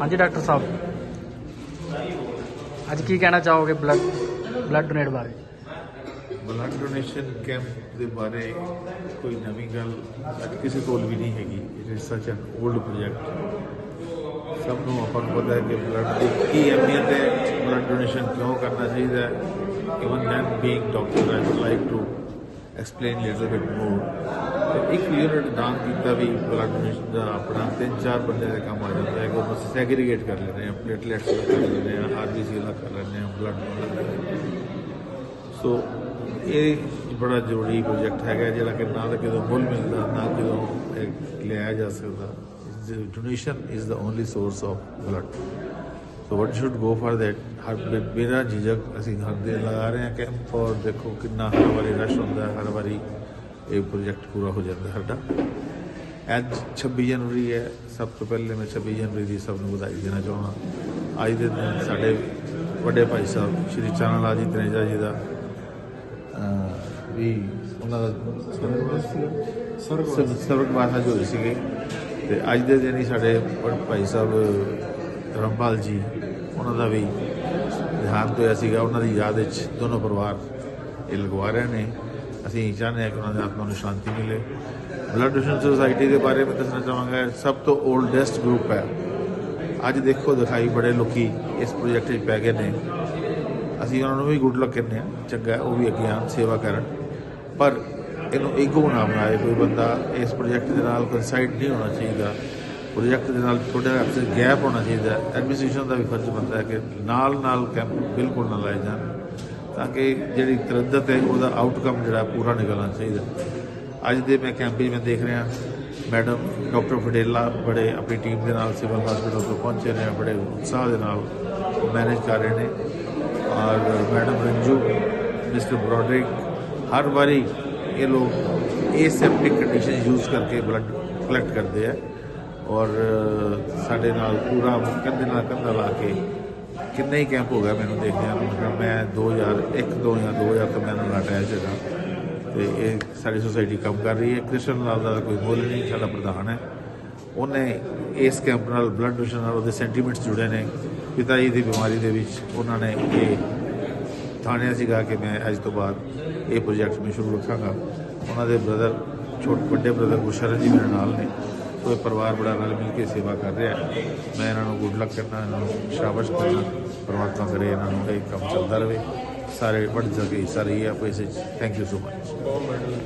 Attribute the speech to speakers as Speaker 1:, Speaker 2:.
Speaker 1: ਹਾਂਜੀ, ਡਾਕਟਰ ਸਾਹਿਬ। ਅੱਜ ਕੀ ਕਹਿਣਾ ਚਾਹੋਗੇ ਬਲੱਡ ਬਲੱਡ ਡੋਨੇਟ ਬਾਰੇ?
Speaker 2: ਬਲੱਡ ਡੋਨੇਸ਼ਨ ਕੈਂਪ ਦੇ ਬਾਰੇ ਕੋਈ ਨਵੀਂ ਗੱਲ ਅੱਜ ਕਿਸੇ ਕੋਲ ਵੀ ਨਹੀਂ ਹੈਗੀ। ਇਟ ਇਜ਼ ਸੱਚ ਐਨ 올ਡ ਪ੍ਰੋਜੈਕਟ ਸਭ ਨੂੰ ਆਪਾਂ ਨੂੰ ਪਤਾ ਹੈ ਕਿ ਬਲੱਡ ਦੀ ਕੀ ਅਹਿਮੀਅਤ ਹੈ। ਬਲੱਡ ਡੋਨੇਸ਼ਨ ਕਿਉਂ ਕਰਨਾ ਚਾਹੀਦਾ ਹੈ? Even then being doctor I would like to explain little bit more ਤੇ ਇੱਕ ਯੂਨਿਟ ਦਾਨ ਕੀਤਾ ਵੀ ਬਲੱਡ ਡੋਨੇਸ਼ਨ ਦਾ ਆਪਣਾ ਤੇ ਚਾਰ ਬੰਦੇ ਦੇ ਕੰਮ ਆ ਜਾਂਦਾ ਹੈ ਕੋਈ ਸੈਗਰੀਗੇਟ ਕਰ ਲੈਂਦੇ ਆ ਪਲੇਟਲੈਟਸ ਕਰ ਲੈਂਦੇ ਆ ਆਰਬੀਸੀ ਦਾ ਕਰ ਲੈਂਦੇ ਆ ਬਲੱਡ ਸੋ ਇਹ ਬੜਾ ਜ਼ਰੂਰੀ ਪ੍ਰੋਜੈਕਟ ਹੈਗਾ ਜਿਹੜਾ ਕਿ ਨਾ ਤਾਂ ਕਿਦੋਂ ਮੁੱਲ ਮਿਲਦਾ, ਨਾ ਕਿਦੋਂ ਲਿਆ ਜਾ ਸਕਦਾ। Donation is the only source of blood so what should go for that ਹਰ ਬਿਨਾ ਝਿਜਕ ਅਸੀਂ ਹਰ ਦੇ ਲਗਾ ਰਹੇ ਹਾਂ ਕੈਂਪ ਔਰ ਦੇਖੋ ਕਿੰਨਾ ਹਰ ਵਾਰੀ ਰਸ਼ ਹੁੰਦਾ ਹਰ ਵਾਰੀ ਇਹ ਪ੍ਰੋਜੈਕਟ ਪੂਰਾ ਹੋ ਜਾਂਦਾ ਸਾਡਾ। ਅੱਜ 26 ਜਨਵਰੀ ਹੈ, ਸਭ ਤੋਂ ਪਹਿਲੇ ਮੈਂ 26 ਜਨਵਰੀ ਦੀ ਸਭ ਨੂੰ ਵਧਾਈ ਦੇਣਾ ਚਾਹੁੰਦਾ। ਅੱਜ ਦੇ ਦਿਨ ਸਾਡੇ ਵੱਡੇ ਭਾਈ ਸਾਹਿਬ, ਸ਼੍ਰੀ ਚਰਨ ਲਾਲ ਜੀ, ਤਨੇਜਾ ਜੀ ਦਾ ਵੀ ਉਹਨਾਂ ਦਾ ਸਰਵ ਸਰਵਗਵਾਸਾ ਜੋ ਹੋਈ ਸੀਗੇ। ਤੇ ਅੱਜ ਦੇ ਦਿਨ ਹੀ ਸਾਡੇ ਭਾਈ ਸਾਹਿਬ ਧਰਮਪਾਲ ਜੀ, ਉਹਨਾਂ ਦਾ ਵੀ ਦੇਹਾਂਤ ਹੋਇਆ ਸੀਗਾ। ਉਹਨਾਂ ਦੀ ਯਾਦ ਵਿੱਚ ਦੋਨੋਂ ਪਰਿਵਾਰ ਇਹ ਲਗਵਾ ਰਹੇ ਨੇ। ਅਸੀਂ ਚਾਹੁੰਦੇ ਹਾਂ ਕਿ ਉਹਨਾਂ ਦੀ ਆਤਮਾ ਨੂੰ ਸ਼ਾਂਤੀ ਮਿਲੇ। ਬਲੱਡ ਡੋਨੇਸ਼ਨ ਸੁਸਾਇਟੀ ਦੇ ਬਾਰੇ ਮੈਂ ਦੱਸਣਾ ਚਾਹਾਂਗਾ, ਸਭ ਤੋਂ 올ਡੈਸਟ ਗਰੁੱਪ ਹੈ। ਅੱਜ ਦੇਖੋ, ਦਿਖਾਈ ਬੜੇ ਲੋਕੀ ਇਸ ਪ੍ਰੋਜੈਕਟ ਵਿੱਚ ਪੈ ਗਏ ਨੇ। ਅਸੀਂ ਉਹਨਾਂ ਨੂੰ ਵੀ ਗੁੱਡ ਲੱਕ ਕਹਿੰਦੇ ਆ ਚੰਗਾ ਉਹ ਵੀ ਅੱਗੇ ਆਉਣ, ਸੇਵਾ ਕਰਨ। ਪਰ ਇਹਨੂੰ ਈਗੋ ਨਾ ਬਣਾਏ ਕੋਈ ਬੰਦਾ, ਇਸ ਪ੍ਰੋਜੈਕਟ ਦੇ ਨਾਲ ਕੰਸਾਈਡ ਨਹੀਂ ਹੋਣਾ ਚਾਹੀਦਾ। ਪ੍ਰੋਜੈਕਟ ਦੇ ਨਾਲ ਥੋੜਾ ਆਪਸੇ ਗੈਪ ਹੋਣਾ ਚਾਹੀਦਾ। ਐਡਮਿਨਿਸਟ੍ਰੇਸ਼ਨ ਦਾ ਵੀ ਫਰਜ਼ ਬਣਦਾ ਹੈ ਕਿ ਨਾਲ ਨਾਲ ਕੈਂਪ ਬਿਲਕੁਲ ਨਾ ਲਾਏ ਜਾਣ। ਤਾਂ ਕਿ ਜਿਹੜੀ ਤਰੱਦਤ ਹੈ ਉਹਦਾ ਆਊਟਕਮ ਜਿਹੜਾ ਪੂਰਾ ਨਿਕਲਣਾ ਚਾਹੀਦਾ। ਅੱਜ ਦੇ ਮੈਂ ਕੈਂਪ 'ਚ ਮੈਂ ਦੇਖ ਰਿਹਾ, ਮੈਡਮ ਡਾਕਟਰ ਫਡੇਲਾ ਬੜੇ ਆਪਣੀ ਟੀਮ ਦੇ ਨਾਲ ਸਿਵਲ ਹਸਪੀਟਲ ਤੋਂ ਪਹੁੰਚੇ ਨੇ, ਬੜੇ ਉਤਸ਼ਾਹ ਦੇ ਨਾਲ ਮੈਨੇਜ ਕਰ ਰਹੇ ਨੇ। ਔਰ ਮੈਡਮ ਰੰਜੂ ਮਿਸਟਰ ਬ੍ਰੋਡਰਿਕ ਹਰ ਵਾਰੀ ਇਹ ਲੋਕ ਏਸੈਪਟਿਕ ਕੰਡੀਸ਼ਨ ਯੂਜ਼ ਕਰਕੇ ਬਲੱਡ ਕਲੈਕਟ ਕਰਦੇ ਆ। ਔਰ ਸਾਡੇ ਨਾਲ ਪੂਰਾ ਕੰਧੇ ਨਾਲ ਕੰਧਾ ਲਾ ਕੇ ਕਿੰਨਾ ਹੀ ਕੈਂਪ ਹੋ ਗਿਆ ਮੈਨੂੰ ਦੇਖਦਿਆਂ ਨੂੰ। ਮਤਲਬ ਮੈਂ 2001 ਦੋ ਜਾਂ 2000 ਤੋਂ ਮੈਂ ਨਾਲ ਅਟੈਚ ਹੈਗਾ ਤੇ ਇਹ ਸਾਡੀ ਸੁਸਾਇਟੀ ਕੰਮ ਕਰ ਰਹੀ ਹੈ। ਕ੍ਰਿਸ਼ਨ ਲਾਲ ਦਾ ਕੋਈ ਮੁੱਲ ਨਹੀਂ, ਸਾਡਾ ਪ੍ਰਧਾਨ ਹੈ। ਉਹਨੇ ਇਸ ਕੈਂਪ ਨਾਲ ਬਲੱਡ ਡੋਨੇਸ਼ਨ ਨਾਲ ਉਹਦੇ ਸੈਂਟੀਮੈਂਟਸ ਜੁੜੇ ਨੇ। ਪਿਤਾ ਜੀ ਦੀ ਬਿਮਾਰੀ ਦੇ ਵਿੱਚ ਉਹਨਾਂ ਨੇ ਇਹ ਥਾਣਿਆ ਸੀਗਾ ਕਿ ਮੈਂ ਅੱਜ ਤੋਂ ਬਾਅਦ ਇਹ ਪ੍ਰੋਜੈਕਟ ਮੈਂ ਸ਼ੁਰੂ ਰੱਖਾਂਗਾ। ਉਹਨਾਂ ਦੇ ਬ੍ਰਦਰ ਛੋਟ ਵੱਡੇ ਬ੍ਰਦਰ ਗੁਸ਼ਰਨ ਜੀ ਮੇਰੇ ਨਾਲ ਨੇ। ਸੋ ਪਰਿਵਾਰ ਬੜਾ ਰਲ ਮਿਲ ਕੇ ਸੇਵਾ ਕਰ ਰਿਹਾ ਹੈ। ਮੈਂ ਇਹਨਾਂ ਨੂੰ ਗੁੱਡ ਲੱਕ ਕਰਨਾ, ਇਹਨਾਂ ਨੂੰ ਸ਼ਾਬਾਸ਼ ਕਰਨਾ ਪਰਮਾਤਮਾ ਕਰੇ ਇਹਨਾਂ ਨੂੰ ਇਹ ਕੰਮ ਚੱਲਦਾ ਰਹੇ। ਸਾਰੇ ਵੱਡ ਜਗੇ ਸਾਰੇ ਇਹ ਆਪੇ ਥੈਂਕ ਯੂ ਸੋ ਮਚ